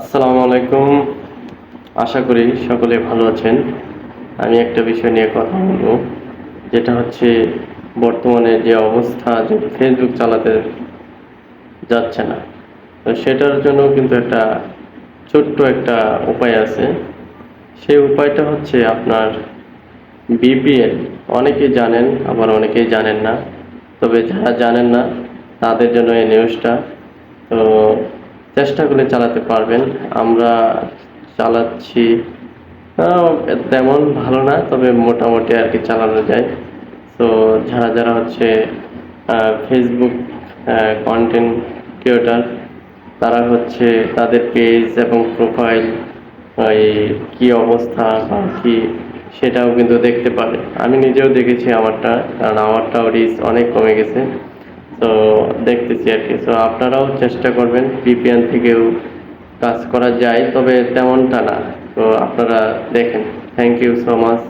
আসসালামু আলাইকুম। আশা করি সকলে ভালো আছেন। আমি একটা বিষয় নিয়ে কথা বলব, যেটা হচ্ছে বর্তমানে যে অবস্থা, যে ফেসবুক চালাতে যাচ্ছে না। তো সেটার জন্য কিন্তু একটা ছোট্ট একটা উপায় আছে। সেই উপায়টা হচ্ছে আপনার বিপিএল। অনেকেই জানেন, আবার অনেকেই জানেন না। তবে যারা জানেন না, তাদের জন্য এই নিউজটা তো চেষ্টা করে চালাতে পারবেন। আমরা চালাচ্ছি তেমন ভালো না, তবে মোটামুটি আর কি চালানো যায়। তো যারা যারা হচ্ছে ফেসবুক কন্টেন্ট ক্রিয়েটার তারা হচ্ছে তাদের পেজ এবং প্রোফাইল ওই কী অবস্থা বা কী, সেটাও কিন্তু দেখতে পারে আমি নিজেও দেখেছি আমারটা, কারণ আমারটাও রিচ অনেক কমে গেছে। তো দেখতেছি আর কি। তো আপনারাও চেষ্টা করবেন পিপিএন থেকেও কাজ করা যায়, তবে তেমনটা না। তো আপনারা দেখেন। Thank you so much